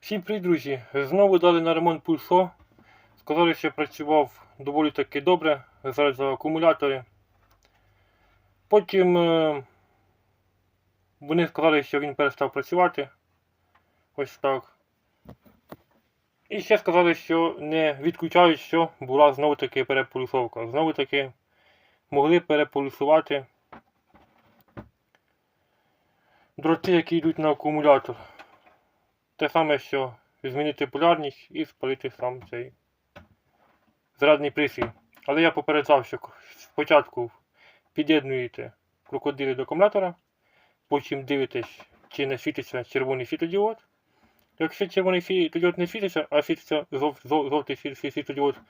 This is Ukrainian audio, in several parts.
Всім привіт, друзі! Знову дали на ремонт пульсо. Сказали, що працював доволі таки добре зараз за акумулятори. Потім е, вони сказали, що він перестав працювати. Ось так. І ще сказали, що не відключають, що була знову таки перепульсовка. Знову таки могли перепульсувати дроти, які йдуть на акумулятор. Те саме, що змінити полярність і спалити сам цей зарядний пристрій. Але я попереджав, що спочатку під'єднуєте крокодили до акумулятора, потім дивитесь, чи не світиться червоний світодіод. Якщо червоний світодіод не світиться, а світиться жов- жов- жовтий світ- світ- світодіод,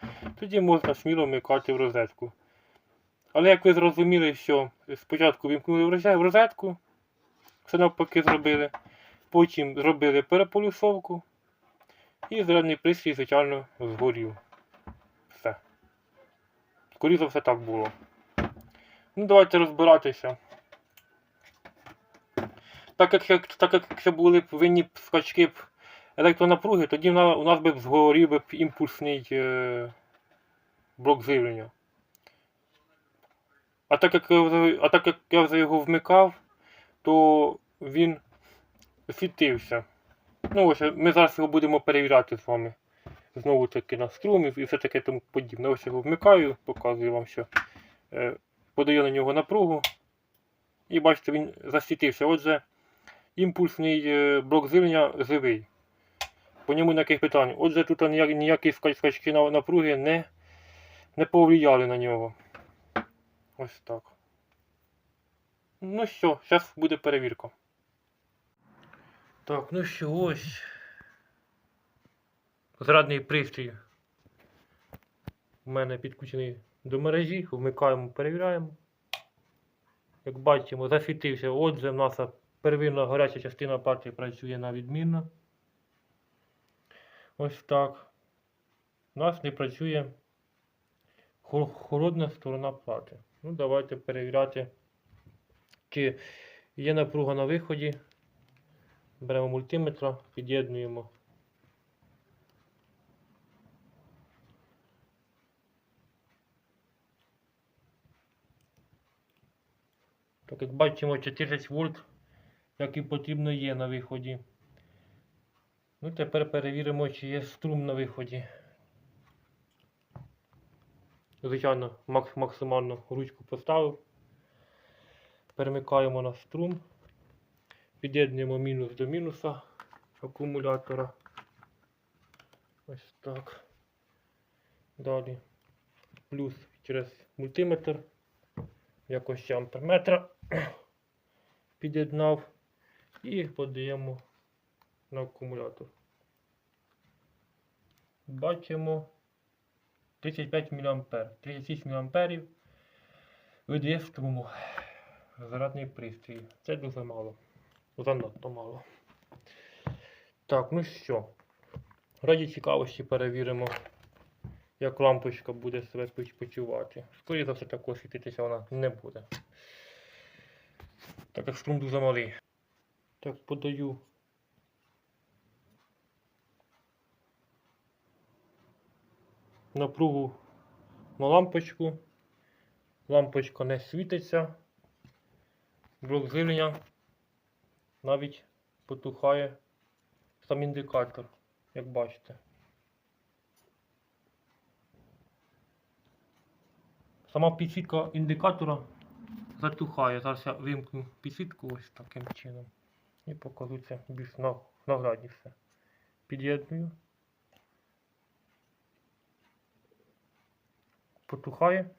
тоді можна сміло вмикати в розетку. Але як ви зрозуміли, що спочатку вімкнули в розетку, все навпаки зробили. Потім зробили переполюсовку і зарядний пристрій, звичайно, згорів. Все. Скоріше за все так було. Ну, давайте розбиратися. Так як, так як якщо були б винні скачки електронапруги, тоді у нас би згорів би імпульсний е, блок живлення. А так як, а так як я вже його вмикав, то він світився. Ну ось ми зараз його будемо перевіряти з вами. Знову таки на струм і все таке тому подібне. Ось його вмикаю, показую вам, що е, подаю на нього напругу. І бачите, він засвітився. Отже, імпульсний е, блок живлення живий. По ньому ніяких питань. Отже, тут ніяк- ніякі скачки напруги не, не повлияли на нього. Ось так. Ну що, зараз буде перевірка. Так, ну що, ось. Зарядний пристрій. У мене підключений до мережі, вмикаємо, перевіряємо. Як бачимо, засвітився. Отже, в нас первинна гаряча частина плати працює на відмінно. Ось так. У нас не працює холодна сторона плати. Ну, давайте перевіряти, чи є напруга на виході. Беремо мультиметра, під'єднуємо. Так як бачимо 14 вольт, як і потрібно є на виході. Ну, тепер перевіримо, чи є струм на виході. Звичайно, максимально ручку поставив. Перемикаємо на струм. Під'єднуємо мінус до мінуса акумулятора. Ось так. Далі плюс через мультиметр. Якось амперметра під'єднав і подаємо на акумулятор. Бачимо 35 мА. 36 мА видає струму. Зарядний пристрій. Це дуже мало. Занадто мало. Так, ну що. Раді цікавості перевіримо, як лампочка буде себе почувати. Скоріше за все також світитися вона не буде. Так як струм дуже малий. Так, подаю. Напругу на лампочку. Лампочка не світиться. Блок живлення навіть потухає сам індикатор, як бачите. Сама підсвітка індикатора затухає. Зараз я вимкну підсвітку ось таким чином. І покажу це більш на- наглядніше. Під'єдную. Потухає.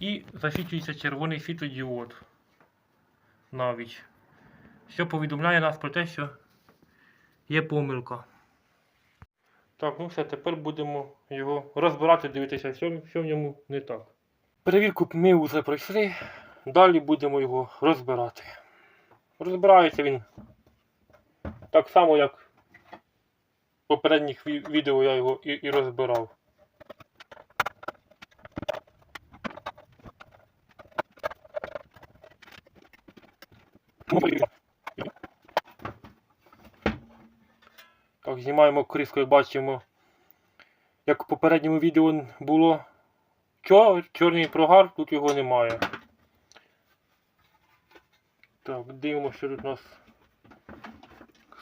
І засвічується червоний світлодіод. Навіть. Що повідомляє нас про те, що є помилка. Так, ну все, тепер будемо його розбирати, дивитися, що, що в ньому не так. Перевірку ми вже пройшли. Далі будемо його розбирати. Розбирається він так само, як в попередніх відео я його і, і розбирав. Так, знімаємо криску, як бачимо. Як у попередньому відео було чор, чорний прогар, тут його немає. Так, дивимося, що тут у нас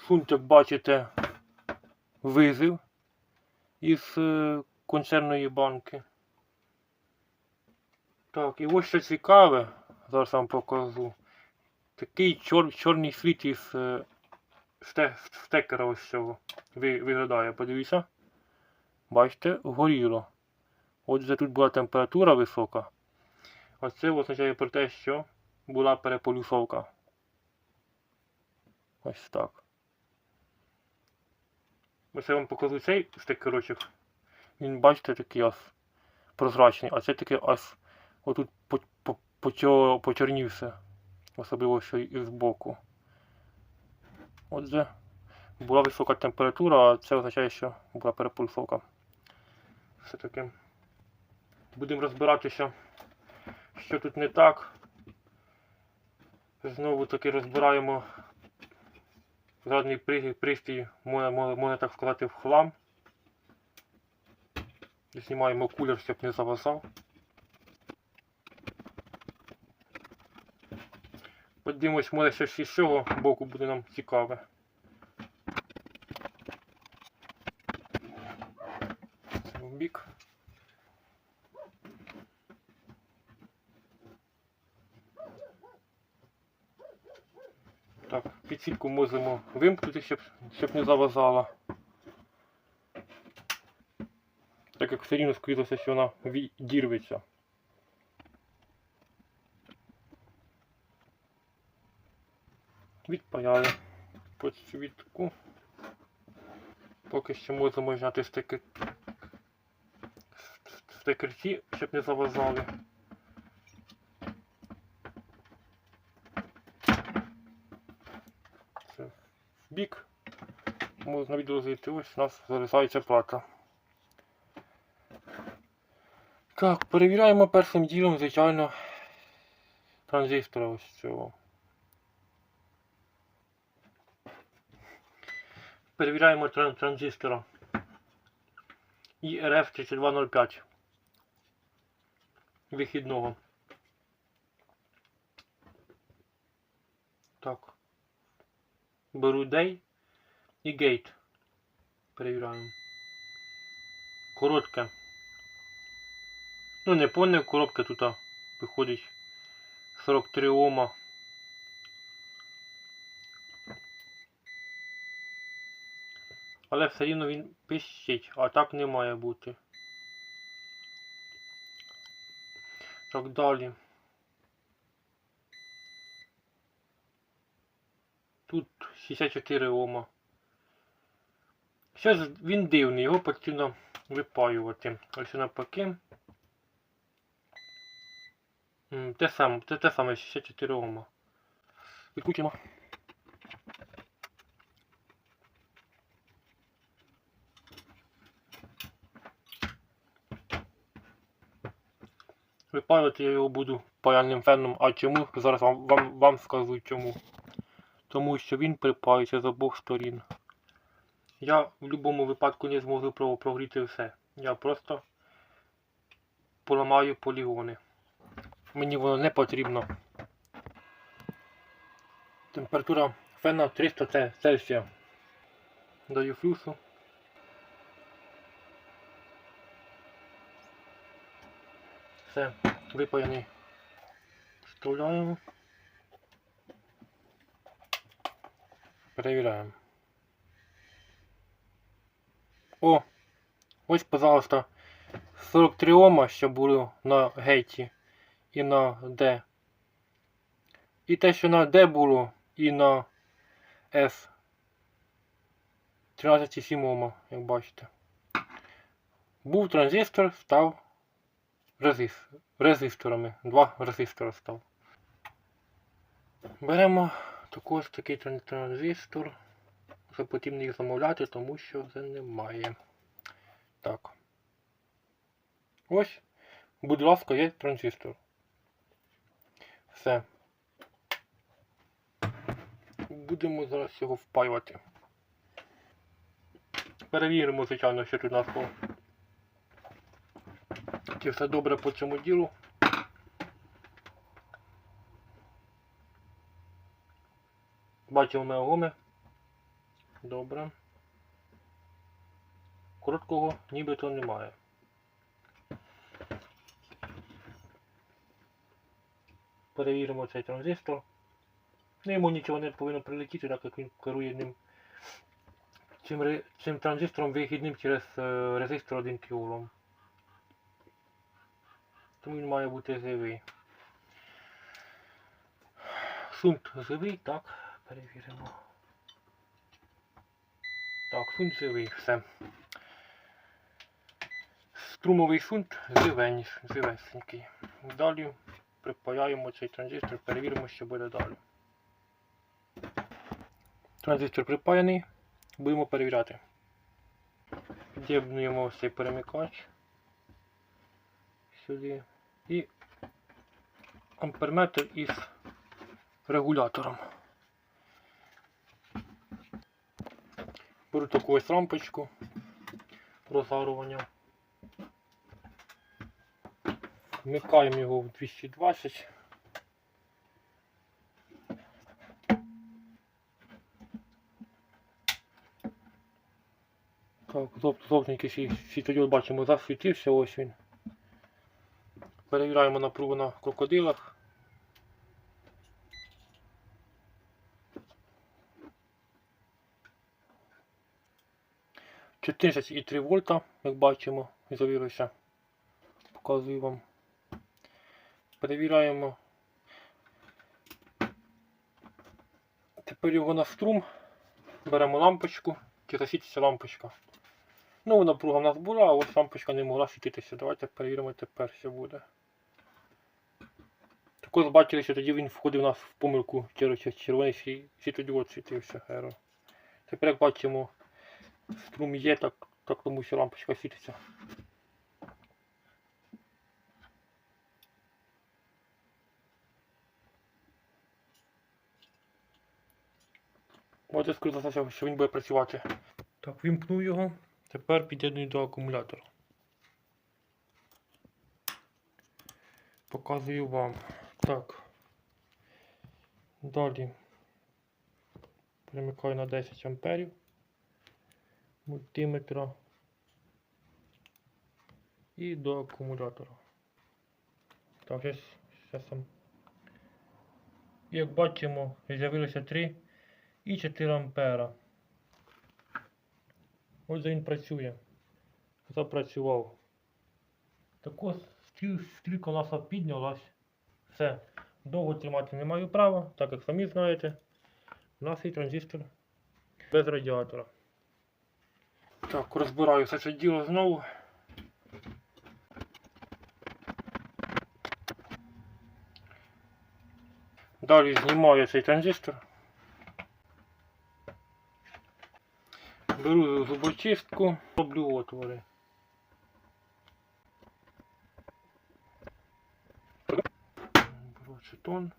шунт, як бачите, визив із е, консервної банки. Так, і ось що цікаве, зараз вам покажу. Такий чор, чорний світ із стекера ось цього виглядає. Подивіться. Бачите, горіло. Отже, тут була температура висока. А це означає про те, що була переполюсовка. Ось так. Ось я вам покажу цей стекерочок. Він, бачите, такий аж прозрачний, а це такий аж отут по- по- почорнівся. Особливо що і збоку. Отже, була висока температура, а це означає, що була перепульсовка. Все-таки будемо розбиратися, що тут не так. Знову таки розбираємо задній при- пристрій, можна, так сказати, в хлам. Знімаємо кулер, щоб не завазав. Подивимось, може щось із цього боку буде нам цікаве. Це бік. Так, підсітку можемо вимкнути, щоб, щоб не завазала. Так як все рівно скоріше, що вона відірветься. Відпаяли підсвітку. Поки що можемо зняти стекер... стекерці, щоб не завазали. Це в бік. Можна відрозити. Ось у нас залишається плата. Так, перевіряємо першим ділом, звичайно, транзистора ось цього. Перевіряємо транзистора IRF 3205 вихідного. Так. Беру day і gate. Перевіряємо. Коротке. Ну, не повна коробка тут виходить 43 Ома. Але все рівно він пищить, а так не має бути. Так далі. Тут 64 Ома. Щось він дивний, його потрібно випаювати. Ось навпаки. Те саме, це те саме 64 Ома. Відключимо. Випалювати я його буду паяльним феном. А чому? Зараз вам, вам, вам скажу чому. Тому що він припаюється з обох сторін. Я в будь-якому випадку не зможу прогріти все. Я просто поламаю полігони. Мені воно не потрібно. Температура фена 300 Цельсія. Даю флюсу. Все, випаяний. Вставляємо. Перевіряємо. О! Ось, пожалуйста, 43 Ома, що було на гейті і на D. І те, що на D було, і на F. 13,7 Ома, як бачите. Був транзистор, став резис... резисторами. Два резистора став. Беремо також такий транзистор. Вже потрібно їх замовляти, тому що вже немає. Так. Ось, будь ласка, є транзистор. Все. Будемо зараз його впаювати. перевіримо, звичайно, що тут у нас по. Чи все добре по цьому ділу. Бачимо ми огоми. Добре. Короткого нібито немає. Перевіримо цей транзистор. Ну, йому нічого не повинно прилетіти, так як він керує ним цим, цим транзистором вихідним через е, резистор 1 кОм. Тому він має бути живий. Шунт живий, так, перевіримо. Так, шунт живий, все. Струмовий шунт живесенький. Далі припаяємо цей транзистор, перевіримо, що буде далі. Транзистор припаяний, будемо перевіряти. Під'єднуємо цей перемикач сюди і амперметр із регулятором. Беру таку ось лампочку розгарування. Вмикаємо його в 220. Так, жовтенький свій- світодіод бачимо, засвітився, ось він. Перевіряємо напругу на крокодилах. і 3 вольта, як бачимо, завірився. Показую вам. Перевіряємо. Тепер його на струм. Беремо лампочку, чи засвітиться лампочка. Ну, напруга в нас була, а ось лампочка не могла світитися. Давайте перевіримо тепер, що буде. Також бачили, що тоді він входив у нас в помилку через червоний світодіод світився. Еро. Тепер як бачимо, струм є, так, так тому що лампочка світиться. Можете сказати, що він буде працювати. Так, вимкнув його. Тепер під'єдную до акумулятора. Показую вам. Так. Далі перемикаю на 10 амперів мультиметра і до акумулятора. Так, зараз, сам. Як бачимо, з'явилося 3 і 4 ампера. Ось він працює. Запрацював. Також стріл- стрілка у нас піднялась. Все. Довго тримати не маю права, так як самі знаєте. У нас є транзистор без радіатора. Так, розбираю все це діло знову. Далі знімаю цей транзистор. Беру зубочистку, роблю отвори. Беру.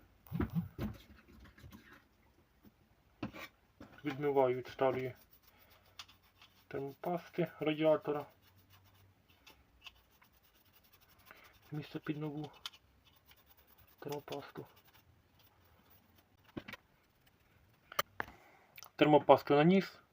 Відмиваю від старої термопасти радіатора. Місце під нову термопасту. Термопасту наніс.